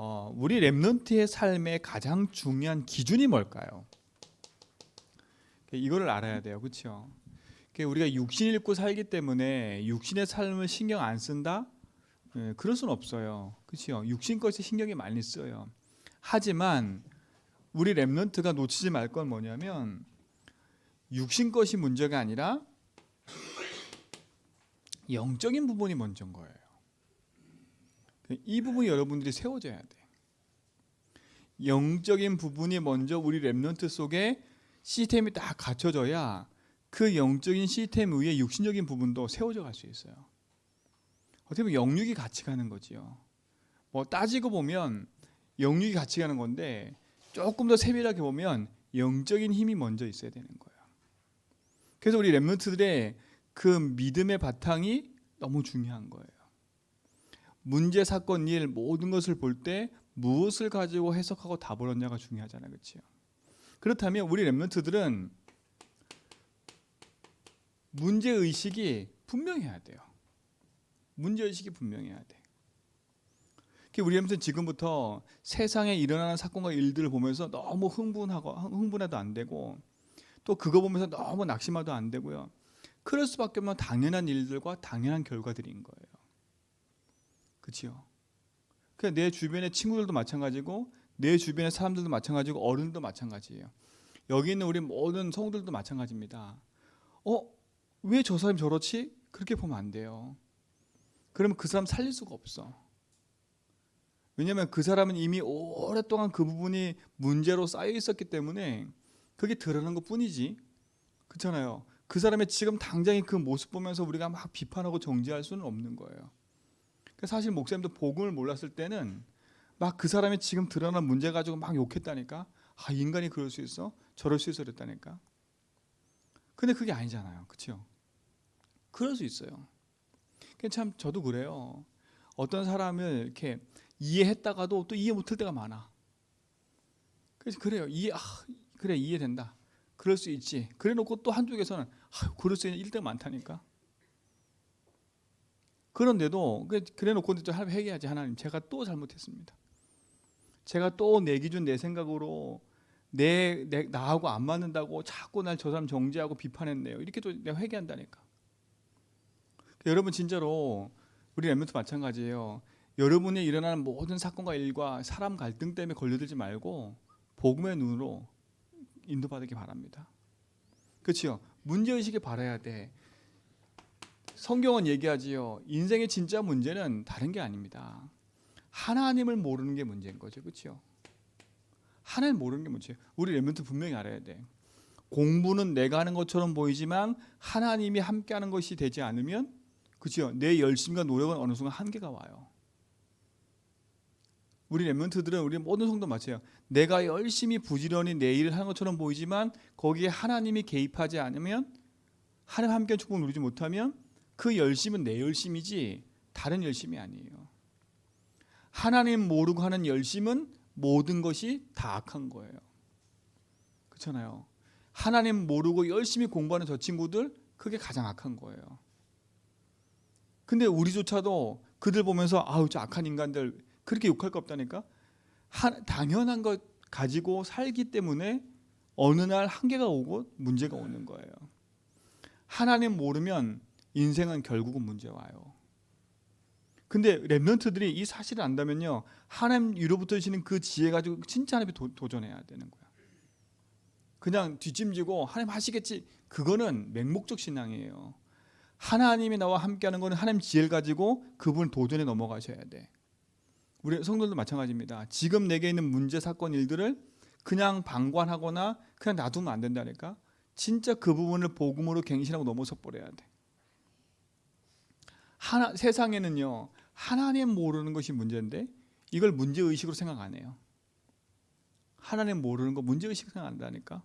어, 우리 렘넌트의 삶의 가장 중요한 기준이 뭘까요? 이거를 알아야 돼요. 그렇죠? 우리가 육신 잃고 살기 때문에 육신의 삶을 신경 안 쓴다? 예, 그럴 수는 없어요. 그렇죠? 육신 것에 신경이 많이 써요. 하지만 우리 렘넌트가 놓치지 말 건 뭐냐면 육신 것이 문제가 아니라 영적인 부분이 먼저인 거예요. 이 부분이 여러분들이 세워져야 돼. 영적인 부분이 먼저 우리 렘넌트 속에 시스템이 딱 갖춰져야 그 영적인 시스템 위에 육신적인 부분도 세워져 갈 수 있어요. 어떻게 보면 영육이 같이 가는 거지요. 뭐 따지고 보면 영육이 같이 가는 건데 조금 더 세밀하게 보면 영적인 힘이 먼저 있어야 되는 거예요. 그래서 우리 렘넌트들의 그 믿음의 바탕이 너무 중요한 거예요. 문제 사건 일 모든 것을 볼 때 무엇을 가지고 해석하고 답을 얻냐가 중요하잖아요. 그렇죠? 그렇다면 우리 렘넌트들은 문제 의식이 분명해야 돼요. 문제 의식이 분명해야 돼. 우리 렘넌트 지금부터 세상에 일어나는 사건과 일들을 보면서 너무 흥분하고 흥분해도 안 되고 또 그거 보면서 너무 낙심해도 안 되고요. 그럴 수밖에 없는 당연한 일들과 당연한 결과들인 거예요. 그렇죠? 내 주변의 친구들도 마찬가지고 내 주변의 사람들도 마찬가지고 어른도 마찬가지예요. 여기 있는 우리 모든 성들도 마찬가지입니다. 어? 왜 저 사람이 저렇지? 그렇게 보면 안 돼요. 그러면 그 사람 살릴 수가 없어. 왜냐하면 그 사람은 이미 오랫동안 그 부분이 문제로 쌓여 있었기 때문에 그게 드러난 것 뿐이지. 그렇잖아요. 그 사람의 지금 당장의 그 모습 보면서 우리가 막 비판하고 정지할 수는 없는 거예요. 사실 목사님도 복음을 몰랐을 때는 막 그 사람이 지금 드러난 문제 가지고 막 욕했다니까. 아 인간이 그럴 수 있어? 저럴 수 있어 그랬다니까. 근데 그게 아니잖아요. 그렇죠? 그럴 수 있어요. 참 저도 그래요. 어떤 사람을 이렇게 이해했다가도 또 이해 못할 때가 많아. 그래서 그래요. 이해 아, 그래 이해된다. 그럴 수 있지. 그래놓고 또 한쪽에서는 아, 그럴 수 있는 일대가 많다니까. 그런데도 그래놓고 또 회개하지 하나님 제가 또 잘못했습니다. 제가 또 내 기준 내 생각으로 내, 내 나하고 안 맞는다고 자꾸 날 저 사람 정죄하고 비판했네요. 이렇게 또 내가 회개한다니까. 여러분 진짜로 우리 엠멘트 마찬가지예요. 여러분이 일어나는 모든 사건과 일과 사람 갈등 때문에 걸려들지 말고 복음의 눈으로 인도받기 바랍니다. 그렇죠? 문제 의식이 바라야 돼. 성경은 얘기하지요. 인생의 진짜 문제는 다른 게 아닙니다. 하나님을 모르는 게 문제인 거죠. 그렇죠? 하나님 모르는 게 문제예요. 우리 렘넌트 분명히 알아야 돼. 공부는 내가 하는 것처럼 보이지만 하나님이 함께 하는 것이 되지 않으면 그렇죠? 내 열심과 노력은 어느 순간 한계가 와요. 우리 렘넌트들은 우리 모든 성도 마찬가지예요. 내가 열심히 부지런히 내 일을 하는 것처럼 보이지만 거기에 하나님이 개입하지 않으면 하나님 함께 축복을 누리지 못하면 그 열심은 내 열심이지 다른 열심이 아니에요. 하나님 모르고 하는 열심은 모든 것이 다 악한 거예요. 그렇잖아요. 하나님 모르고 열심히 공부하는 저 친구들 그게 가장 악한 거예요. 근데 우리조차도 그들 보면서 아우 저 악한 인간들 그렇게 욕할 거 없다니까. 하, 당연한 것 가지고 살기 때문에 어느 날 한계가 오고 문제가 오는 거예요. 하나님 모르면 인생은 결국은 문제 와요. 근데 랩런트들이 이 사실을 안다면요. 하나님 위로부터 주시는 그 지혜 가지고 진짜 하나님이 도, 도전해야 되는 거야. 그냥 뒷짐지고 하나님 하시겠지. 그거는 맹목적 신앙이에요. 하나님이 나와 함께하는 거는 하나님 지혜를 가지고 그분 도전에 넘어가셔야 돼. 우리 성도들도 마찬가지입니다. 지금 내게 있는 문제 사건 일들을 그냥 방관하거나 그냥 놔두면 안 된다니까. 진짜 그 부분을 복음으로 갱신하고 넘어서 버려야 돼. 하나, 세상에는요 하나님 모르는 것이 문제인데 이걸 문제 의식으로 생각 안 해요. 하나님 모르는 거 문제 의식 생각 안 한다니까.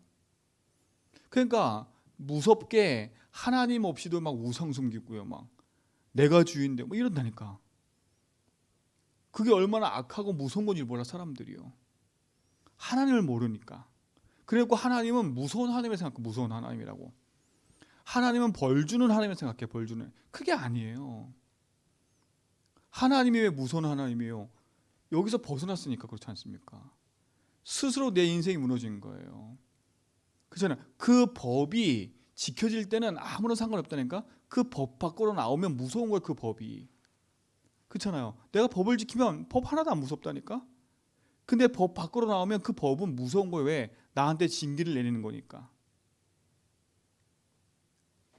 그러니까 무섭게 하나님 없이도 막 우상 숨기고요, 막 내가 주인데 뭐 이런다니까. 그게 얼마나 악하고 무서운 건지 몰라 사람들이요. 하나님을 모르니까. 그리고 하나님은 무서운 하나님을 생각해 무서운 하나님이라고. 하나님은 벌 주는 하나님을 생각해 벌 주는. 그게 아니에요. 하나님이 왜 무서운 하나님이에요? 여기서 벗어났으니까 그렇지 않습니까? 스스로 내 인생이 무너진 거예요. 그렇잖아요. 그 법이 지켜질 때는 아무런 상관없다니까. 그 법 밖으로 나오면 무서운 거예요. 그 법이. 그렇잖아요. 내가 법을 지키면 법 하나도 안 무섭다니까. 근데 법 밖으로 나오면 그 법은 무서운 거예요. 왜? 나한테 징계를 내리는 거니까.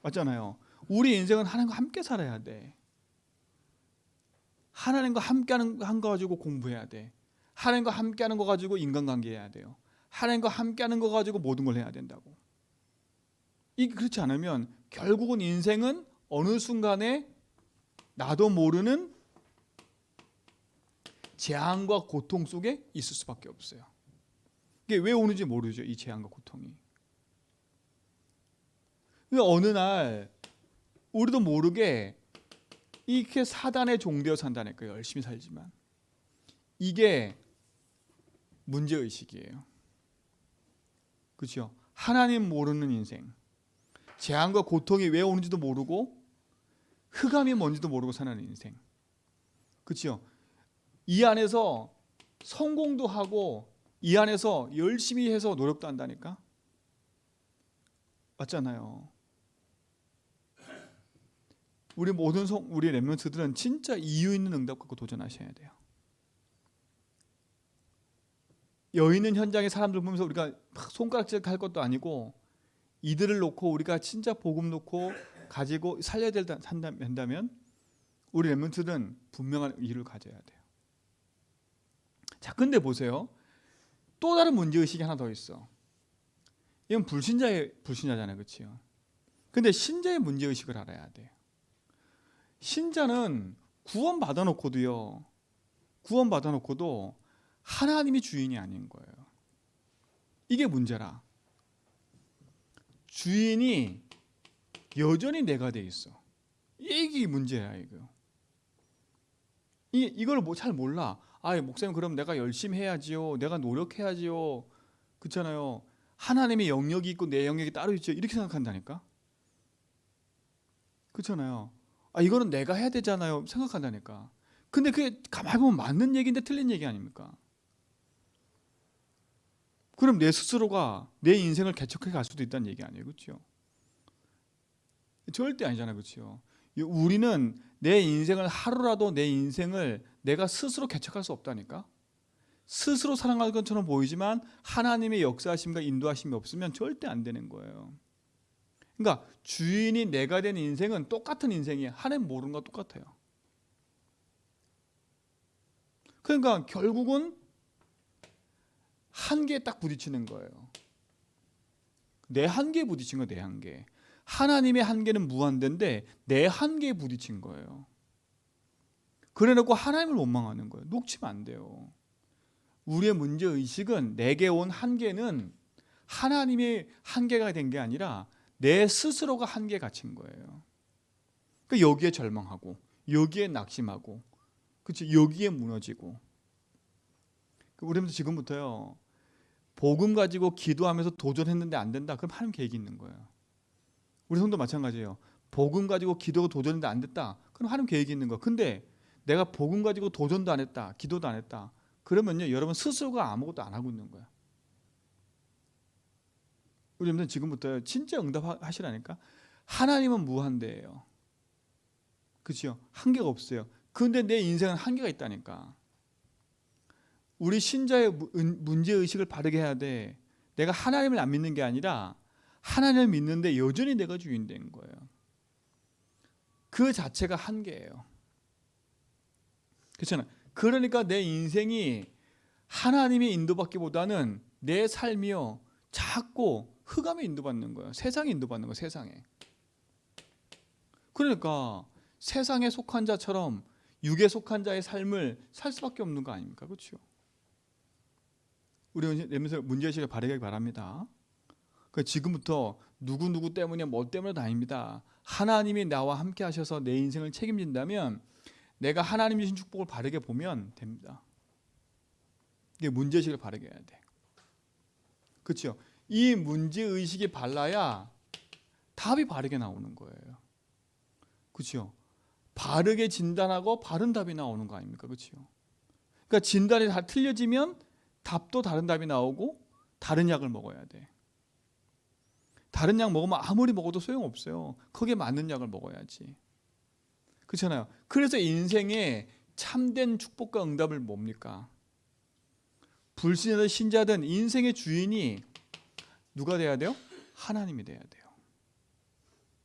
맞잖아요. 우리 인생은 하나님과 함께 살아야 돼. 하나님과 함께하는 한 거 가지고 공부해야 돼. 하나님과 함께하는 거 가지고 인간관계 해야 돼요. 하나님과 함께하는 거 가지고 모든 걸 해야 된다고. 이 그렇지 않으면 결국은 인생은 어느 순간에 나도 모르는 재앙과 고통 속에 있을 수밖에 없어요. 이게 왜 오는지 모르죠. 이 재앙과 고통이. 근데 어느 날 우리도 모르게 이렇게 사단의 종되어 산다니까요. 열심히 살지만 이게 문제 의식이에요. 그렇죠? 하나님 모르는 인생, 재앙과 고통이 왜 오는지도 모르고 흑암이 뭔지도 모르고 사는 인생. 그렇죠? 이 안에서 성공도 하고 이 안에서 열심히 해서 노력도 한다니까. 맞잖아요. 우리 모든 성, 우리 랩런트들은 진짜 이유 있는 응답 갖고 도전하셔야 돼요. 여유 있는 현장의 사람들 보면서 우리가 막 손가락질 할 것도 아니고 이들을 놓고 우리가 진짜 복음 놓고 가지고 살려야 된다면 우리 랩런트들은 분명한 이유를 가져야 돼요. 자, 근데 보세요. 또 다른 문제 의식이 하나 더 있어. 이건 불신자의 불신자잖아요, 그렇죠? 근데 신자의 문제 의식을 알아야 돼요. 신자는 구원 받아놓고도요. 구원 받아놓고도 하나님이 주인이 아닌 거예요. 이게 문제라. 주인이 여전히 내가 돼 있어. 이게 문제야 이거. 이 이걸 뭐 잘 몰라. 아, 목사님 그럼 내가 열심히 해야지요. 내가 노력해야지요. 그렇잖아요. 하나님의 영역이 있고 내 영역이 따로 있죠. 이렇게 생각한다니까. 그렇잖아요. 아, 이거는 내가 해야 되잖아요. 생각한다니까. 근데 그게 가만히 보면 맞는 얘기인데 틀린 얘기 아닙니까? 그럼 내 스스로가 내 인생을 개척해 갈 수도 있다는 얘기 아니에요. 그렇죠? 절대 아니잖아요. 그렇죠? 우리는 내 인생을 하루라도 내 인생을 내가 스스로 개척할 수 없다니까. 스스로 살아갈 것처럼 보이지만 하나님의 역사하심과 인도하심이 없으면 절대 안 되는 거예요. 그러니까 주인이 내가 된 인생은 똑같은 인생이에요. 하나님 모르는 거 똑같아요. 그러니까 결국은 한계에 딱 부딪히는 거예요. 내 한계에 부딪힌 거내 한계. 하나님의 한계는 무한대인데 내 한계에 부딪힌 거예요. 그래놓고 하나님을 원망하는 거예요. 놓치면 안 돼요. 우리의 문제 의식은 내게 온 한계는 하나님의 한계가 된 게 아니라 내 스스로가 한계에 갇힌 거예요. 그 여기에 절망하고 여기에 낙심하고 그렇지 여기에 무너지고 우리는 지금부터요 복음 가지고 기도하면서 도전했는데 안 된다 그럼 하나님 계획이 있는 거예요. 우리 성도 마찬가지예요. 복음 가지고 기도가 도전했는데 안 됐다 그럼 하나님 계획이 있는 거. 근데 내가 복음 가지고 도전도 안 했다 기도도 안 했다 그러면요 여러분 스스로가 아무것도 안 하고 있는 거야. 우리 여러분 지금부터 진짜 응답하시라니까 하나님은 무한대예요. 그렇죠? 한계가 없어요. 근데 내 인생은 한계가 있다니까. 우리 신자의 문제 의식을 바르게 해야 돼. 내가 하나님을 안 믿는 게 아니라 하나님을 믿는데 여전히 내가 주인 된 거예요. 그 자체가 한계예요. 그렇잖아. 그러니까 내 인생이 하나님의 인도받기보다는 내 삶이요 자꾸 흑암에 인도받는 거예요. 세상에 인도받는 거예요. 세상에. 그러니까 세상에 속한 자처럼 육에 속한 자의 삶을 살 수밖에 없는 거 아닙니까? 그렇죠? 우리 내면서 문제의식을 바르게 바랍니다. 그 지금부터 누구 누구 때문에 뭐 때문에도 아닙니다. 하나님이 나와 함께 하셔서 내 인생을 책임진다면 내가 하나님 주신 축복을 바르게 보면 됩니다. 이게 문제의식을 바르게 해야 돼. 그렇죠? 이 문제 의식이 발라야 답이 바르게 나오는 거예요. 그렇죠? 바르게 진단하고 바른 답이 나오는 거 아닙니까? 그렇죠? 그러니까 진단이 다 틀려지면 답도 다른 답이 나오고 다른 약을 먹어야 돼. 다른 약 먹으면 아무리 먹어도 소용없어요. 거기에 맞는 약을 먹어야지. 그렇잖아요. 그래서 인생에 참된 축복과 응답을 뭡니까? 불신자든 신자든 인생의 주인이 누가 돼야 돼요? 하나님이 돼야 돼요.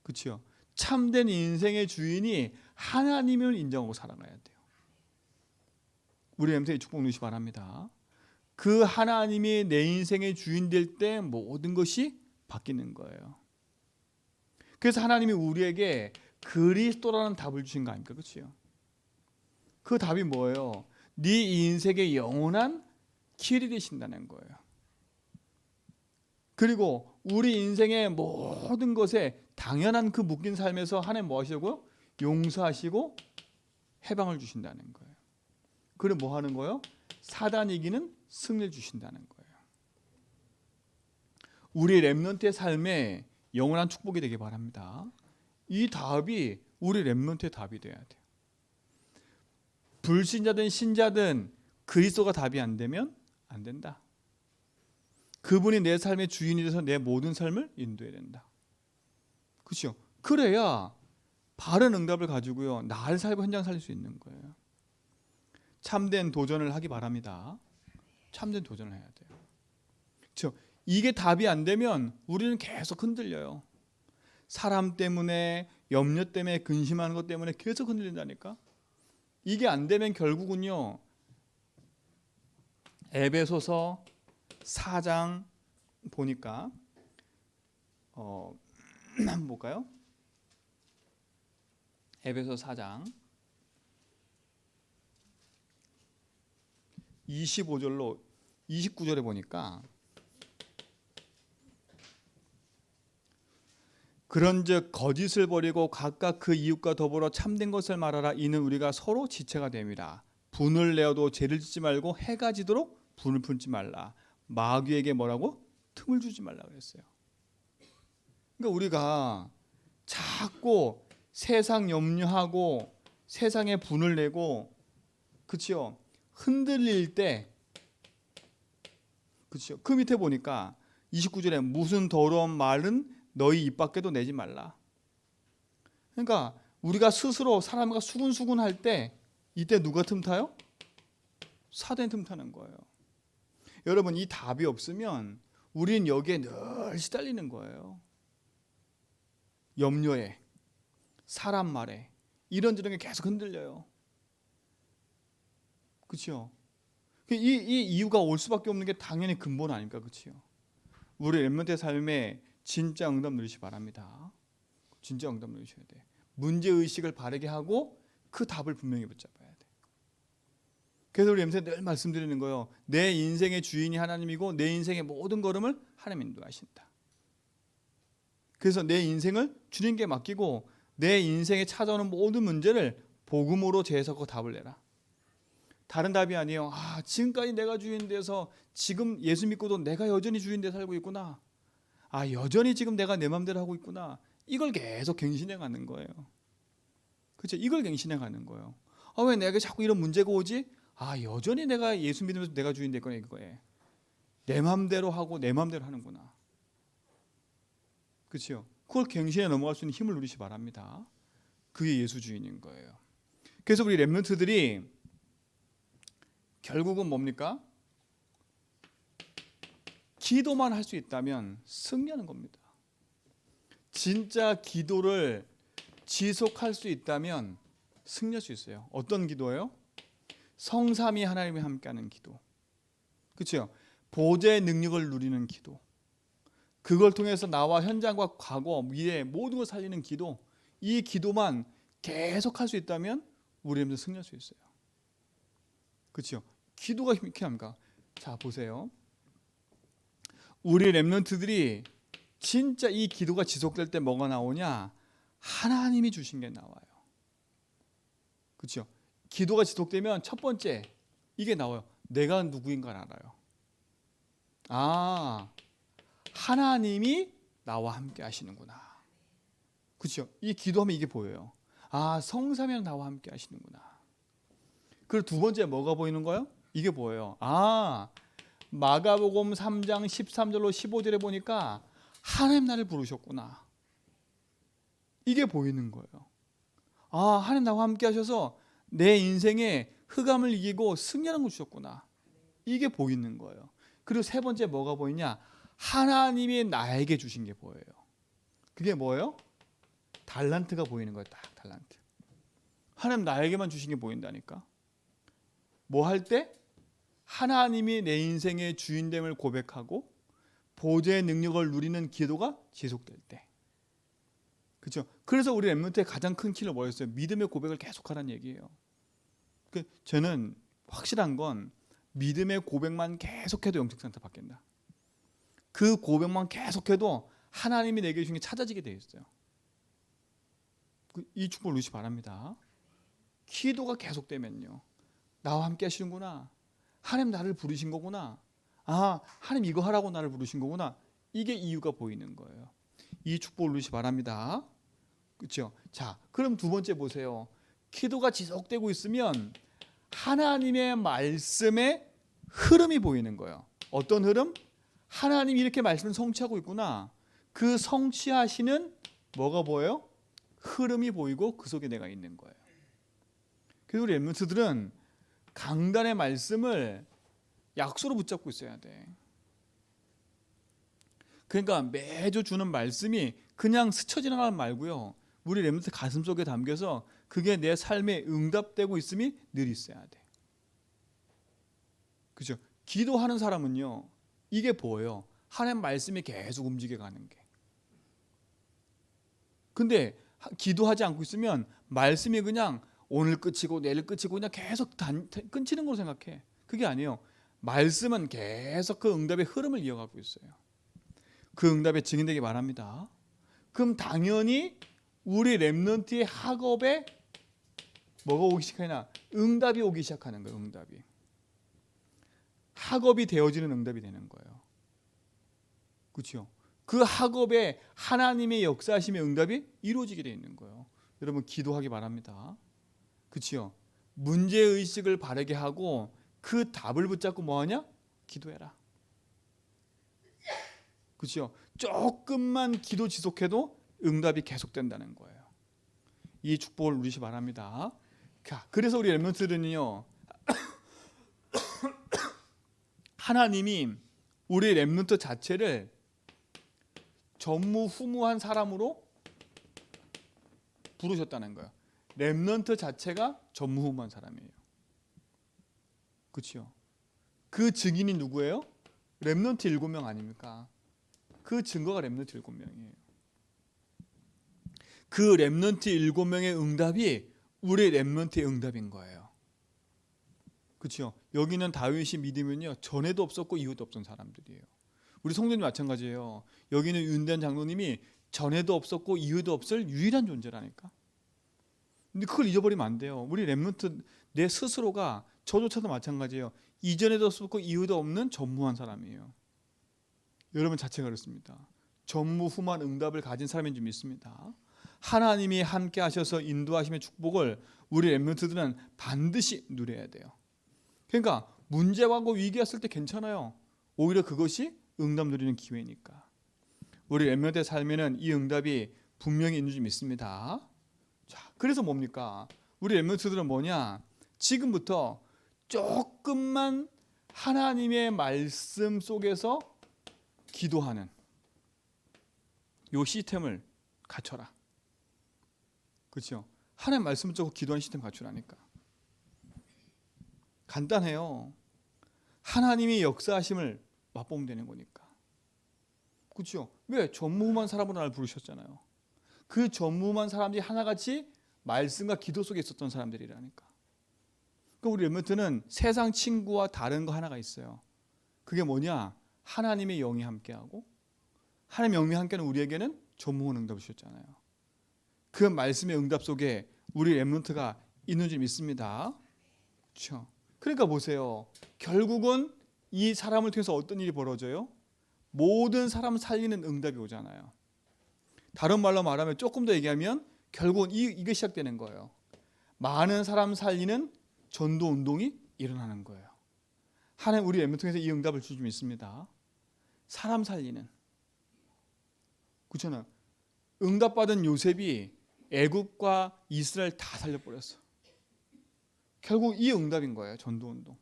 그렇죠? 참된 인생의 주인이 하나님을 인정하고 살아가야 돼요. 우리 엠세의 축복 누시 바랍니다. 그 하나님이 내 인생의 주인 될 때 모든 것이 바뀌는 거예요. 그래서 하나님이 우리에게 그리스도라는 답을 주신 거 아닙니까? 그렇죠? 그 답이 뭐예요? 네 인생의 영원한 길이 되신다는 거예요. 그리고 우리 인생의 모든 것에 당연한 그 묶인 삶에서 하나님 뭐 하시고요? 용서하시고 해방을 주신다는 거예요. 그럼 뭐 하는 거예요? 사단 이기는 승리를 주신다는 거예요. 우리 렘넌트의 삶에 영원한 축복이 되길 바랍니다. 이 답이 우리 렘넌트의 답이 돼야 돼요. 불신자든 신자든 그리스도가 답이 안 되면 안 된다. 그분이 내 삶의 주인이 돼서 내 모든 삶을 인도해야 된다. 그렇죠? 그래야 바른 응답을 가지고요. 날 살고 현장 살릴 수 있는 거예요. 참된 도전을 하기 바랍니다. 참된 도전을 해야 돼요. 그렇죠? 이게 답이 안 되면 우리는 계속 흔들려요. 사람 때문에 염려 때문에 근심하는 것 때문에 계속 흔들린다니까. 이게 안 되면 결국은요. 에베소서 4장 보니까 어 한번 볼까요? 에베소 4장. 25절로 29절에 보니까 그런즉 거짓을 버리고 각각 그 이웃과 더불어 참된 것을 말하라. 이는 우리가 서로 지체가 됨이라 분을 내어도 죄를 짓지 말고 해가 지도록 분을 품지 말라 마귀에게 뭐라고 틈을 주지 말라 그랬어요. 그러니까 우리가 자꾸 세상 염려하고 세상에 분을 내고 그치요 흔들릴 때 그치요 그 밑에 보니까 29절에 무슨 더러운 말은 너희 입 밖에도 내지 말라. 그러니까 우리가 스스로 사람과 수군수군 할 때 이때 누가 틈타요? 사단이 틈타는 거예요. 여러분 이 답이 없으면 우린 여기에 늘 시달리는 거예요. 염려에 사람 말에 이런저런 게 계속 흔들려요. 그렇죠? 이, 이 이유가 올 수밖에 없는 게 당연히 근본 아닙니까? 그렇죠? 우리 렘런트의 삶에 진짜 응답 누리시 바랍니다. 진짜 응답 누리셔야 돼. 문제 의식을 바르게 하고 그 답을 분명히 붙잡아야 돼. 그래서 우리 엠세 늘 말씀드리는 거예요. 내 인생의 주인이 하나님이고 내 인생의 모든 걸음을 하나님 인도하신다. 그래서 내 인생을 주님께 맡기고 내 인생에 찾아오는 모든 문제를 복음으로 재해석하고 답을 내라. 다른 답이 아니에요. 아, 지금까지 내가 주인 돼서 지금 예수 믿고도 내가 여전히 주인 돼 살고 있구나. 아, 여전히 지금 내가 내 마음대로 하고 있구나. 이걸 계속 갱신해 가는 거예요. 그렇죠? 이걸 갱신해 가는 거예요. 아, 왜 내게 자꾸 이런 문제가 오지? 아, 여전히 내가 예수 믿으면서 내가 주인 될 거야, 이거에. 내 마음대로 하고 내 마음대로 하는구나. 그렇죠? 그걸 갱신해 넘어갈 수 있는 힘을 누리시 바랍니다. 그게 예수 주인인 거예요. 그래서 우리 렘넌트들이 결국은 뭡니까? 기도만 할 수 있다면 승리하는 겁니다. 진짜 기도를 지속할 수 있다면 승리할 수 있어요. 어떤 기도예요? 성삼이 하나님이 함께하는 기도. 그렇죠? 보좌의 능력을 누리는 기도. 그걸 통해서 나와 현장과 과거, 미래 모든 걸 살리는 기도. 이 기도만 계속 할 수 있다면 우리는 승리할 수 있어요. 그렇죠? 기도가 힘있게 합니까? 자 보세요. 우리 렘넌트들이 진짜 이 기도가 지속될 때 뭐가 나오냐? 하나님이 주신 게 나와요. 그렇죠? 기도가 지속되면 첫 번째 이게 나와요. 내가 누구인가 알아요. 아, 하나님이 나와 함께 하시는구나. 그렇죠? 이 기도하면 이게 보여요. 아, 성삼이랑 나와 함께 하시는구나. 그리고 두 번째 뭐가 보이는 거예요? 이게 뭐예요? 아 마가복음 3장 13절로 15절에 보니까 하나님 나를 부르셨구나. 이게 보이는 거예요. 아 하나님 나와 함께 하셔서 내 인생에 흑암을 이기고 승리하는 걸 주셨구나. 이게 보이는 거예요. 그리고 세 번째 뭐가 보이냐? 하나님이 나에게 주신 게 보여요. 그게 뭐예요? 달란트가 보이는 거예요. 딱 달란트. 하나님 나에게만 주신 게 보인다니까. 뭐 할 때? 하나님이 내 인생의 주인됨을 고백하고 보좌의 능력을 누리는 기도가 지속될 때. 그렇죠? 그래서 우리 랩런트의 가장 큰 키는 뭐였어요? 믿음의 고백을 계속하라는 얘기예요. 그 저는 확실한 건 믿음의 고백만 계속해도 영적 상태 바뀐다. 그 고백만 계속해도 하나님이 내게 주신 게 찾아지게 돼 있어요. 그이 축복을 누시 바랍니다. 기도가 계속되면요. 나와 함께 하시는구나. 하나님 나를 부르신 거구나. 아, 하나님 이거 하라고 나를 부르신 거구나. 이게 이유가 보이는 거예요. 이 축복을 누시 바랍니다. 그렇죠? 자, 그럼 두 번째 보세요. 기도가 지속되고 있으면 하나님의 말씀의 흐름이 보이는 거예요. 어떤 흐름? 하나님이 이렇게 말씀을 성취하고 있구나. 그 성취하시는 뭐가 보여요? 흐름이 보이고 그 속에 내가 있는 거예요. 그래서 우리 엠문트들은 강단의 말씀을 약수로 붙잡고 있어야 돼. 그러니까 매주 주는 말씀이 그냥 스쳐 지나가는 말고요. 우리 렘트 가슴 속에 담겨서 그게 내 삶에 응답되고 있음이 늘 있어야 돼. 그죠? 기도하는 사람은요. 이게 보여요. 하나님 말씀이 계속 움직여 가는 게. 근데 하- 기도하지 않고 있으면 말씀이 그냥 오늘 끝이고 내일 끝이고 그냥 계속 단, 끊치는 걸로 생각해. 그게 아니에요. 말씀은 계속 그 응답의 흐름을 이어가고 있어요. 그 응답에 증인되기 바랍니다. 그럼 당연히 우리 렘넌트의 학업에 뭐가 오기 시작하냐? 응답이 오기 시작하는 거예요. 응답이. 학업이 되어지는 응답이 되는 거예요. 그렇죠? 그 학업에 하나님의 역사하심의 응답이 이루어지게 되어 있는 거예요. 여러분 기도하기 바랍니다. 그렇죠? 문제 의식을 바르게 하고 그 답을 붙잡고 뭐 하냐? 기도해라. 그렇죠? 조금만 기도 지속해도 응답이 계속된다는 거예요. 이 축복을 누리시 바랍니다. 자, 그래서 우리 렘넌트들은요. 하나님이 우리 렘넌트 자체를 전무후무한 사람으로 부르셨다는 거예요. 렘넌트 자체가 전무후무한 사람이에요. 그렇죠? 그 증인이 누구예요? 렘넌트 일곱 명 아닙니까? 그 증거가 렘넌트 일곱 명이에요. 그 렘넌트 일곱 명의 응답이 우리 렘넌트의 응답인 거예요. 그렇죠? 여기는 다윗이 믿으면요 전에도 없었고 이후도 없던 사람들이에요. 우리 성도님 마찬가지예요. 여기는 윤대한 장로님이 전에도 없었고 이후도 없을 유일한 존재라니까. 근데 그걸 잊어버리면 안 돼요. 우리 렘넌트 내 스스로가 저조차도 마찬가지예요. 이전에도 없었고 이후도 없는 전무한 사람이에요. 여러분 자체가 그렇습니다. 전무후무한 응답을 가진 사람인 줄 믿습니다. 하나님이 함께 하셔서 인도하심의 축복을 우리 렘넌트들은 반드시 누려야 돼요. 그러니까 문제와 위기 왔을 때 괜찮아요. 오히려 그것이 응답 누리는 기회니까. 우리 렘넌트의 삶에는 이 응답이 분명히 있는 줄 믿습니다. 자, 그래서 뭡니까? 우리 렘넌트들은 뭐냐? 지금부터 조금만 하나님의 말씀 속에서 기도하는 요 시스템을 갖춰라. 그렇죠? 하나님 말씀 듣고 기도하는 시스템 갖추라니까. 간단해요. 하나님이 역사하심을 맛보면 되는 거니까. 그렇죠? 왜 전무후무한 사람으로 나를 부르셨잖아요. 그 전무후무한 사람들이 하나같이 말씀과 기도 속에 있었던 사람들이라니까. 그러니까 우리 렘넌트는 세상 친구와 다른 거 하나가 있어요. 그게 뭐냐? 하나님의 영이 함께하고 하나님의 영이 함께하는 우리에게는 전무후무한 응답을 주셨잖아요. 그 말씀의 응답 속에 우리 렘넌트가 있는 줄 믿습니다. 그렇죠? 그러니까 보세요. 결국은 이 사람을 통해서 어떤 일이 벌어져요? 모든 사람 살리는 응답이 오잖아요. 다른 말로 말하면 조금 더 얘기하면 결국은 이, 이게 시작되는 거예요. 많은 사람 살리는 전도 운동이 일어나는 거예요. 하나님 우리 렘넌트 통해서 이 응답을 주좀 있습니다. 사람 살리는 그렇잖아요. 응답받은 요셉이 애굽과 이스라엘 다 살려버렸어. 결국 이 응답인 거예요. 전도운동.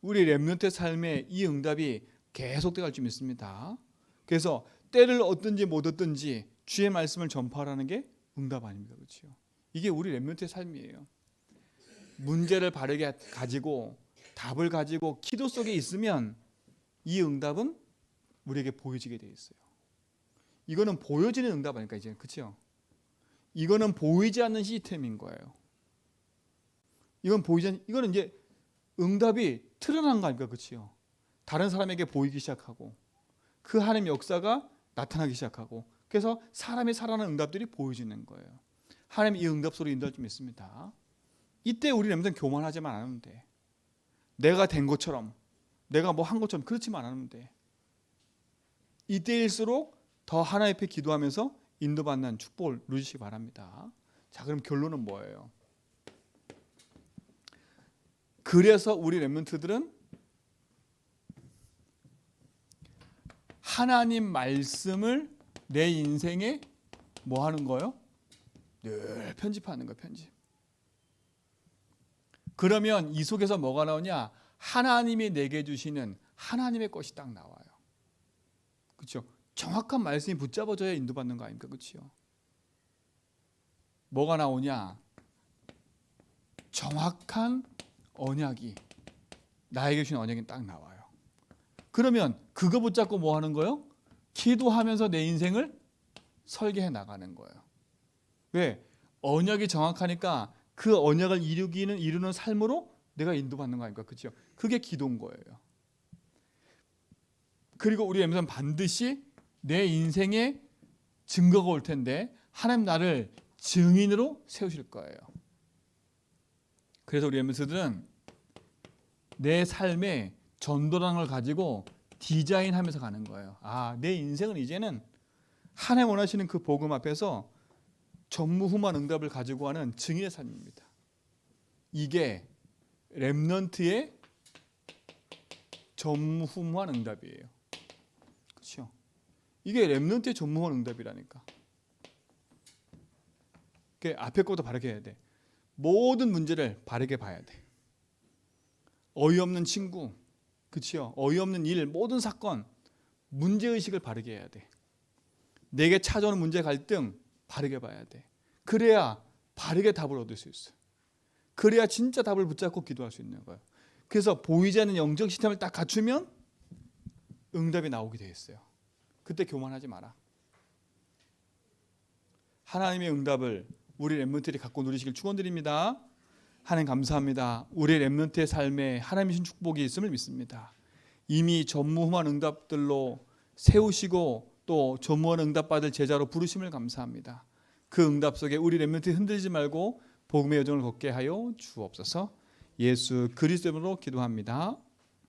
우리 렘넌트의 삶에 이 응답이 계속돼 갈 줄 믿습니다. 그래서 때를 얻든지 못 얻든지 주의 말씀을 전파하라는 게 응답 아닙니까? 그렇죠? 이게 우리 렘넌트의 삶이에요. 문제를 바르게 가지고 답을 가지고 기도 속에 있으면 이 응답은 우리에게 보여지게 돼 있어요. 이거는 보여지는 응답 아닐까 이제 그렇죠? 이거는 보이지 않는 시스템인 거예요. 이건 보이지 않, 이거는 이제 응답이 틀어난 거 아닙니까? 그렇죠? 다른 사람에게 보이기 시작하고 그 하나님 역사가 나타나기 시작하고 그래서 사람이 살아나는 응답들이 보여지는 거예요. 하나님 이 응답 소리 인도할 좀 있습니다. 이때 우리 렘는 교만하지만 않으면 돼. 내가 된 것처럼 내가 뭐 한 것처럼 그렇지만 않으면 돼. 이때일수록 더 하나님 앞에 기도하면서 인도받는 축복을 누리시기 바랍니다. 자, 그럼 결론은 뭐예요? 그래서 우리 렘넌트들은 하나님 말씀을 내 인생에 뭐 하는 거요? 늘 편집하는 거 편집. 그러면 이 속에서 뭐가 나오냐? 하나님이 내게 주시는 하나님의 것이 딱 나와요. 그렇죠? 정확한 말씀이 붙잡아져야 인도받는 거 아닙니까? 그렇죠? 뭐가 나오냐? 정확한 언약이 나에게 주신 언약이 딱 나와요. 그러면 그거 붙잡고 뭐 하는 거요? 기도하면서 내 인생을 설계해 나가는 거예요. 왜? 언약이 정확하니까 그 언약을 이루기는 이루는 삶으로 내가 인도받는 거 아닙니까? 그렇죠? 그게 기도인 거예요. 그리고 우리 엠선 반드시 내 인생에 증거가 올 텐데 하나님 나를 증인으로 세우실 거예요. 그래서 우리 엠스들은 내 삶에 전도라는 걸 가지고 디자인하면서 가는 거예요. 아, 내 인생은 이제는 하나님 원하시는 그 복음 앞에서 전무후무한 응답을 가지고 하는 증인의 삶입니다. 이게 렘넌트의 전무후무한 응답이에요. 이게 렘넌트의 전무후무한 응답이라니까. 그 앞에 것도 바르게 해야 돼. 모든 문제를 바르게 봐야 돼. 어이없는 친구, 그치요? 어이없는 일, 모든 사건, 문제 의식을 바르게 해야 돼. 내게 찾아오는 문제 갈등, 바르게 봐야 돼. 그래야 바르게 답을 얻을 수 있어. 그래야 진짜 답을 붙잡고 기도할 수 있는 거예요. 그래서 보이지 않는 영적 시스템을 딱 갖추면 응답이 나오게 돼 있어요. 그때 교만하지 마라. 하나님의 응답을 우리 렘넌트들이 갖고 누리시길 축원드립니다. 하나님 감사합니다. 우리 렘넌트의 삶에 하나님의 신 축복이 있음을 믿습니다. 이미 전무후무한 응답들로 세우시고 또 전무한 응답 받을 제자로 부르심을 감사합니다. 그 응답 속에 우리 렘넌트 흔들지 말고 복음의 여정을 걷게 하여 주옵소서. 예수 그리스도로 기도합니다.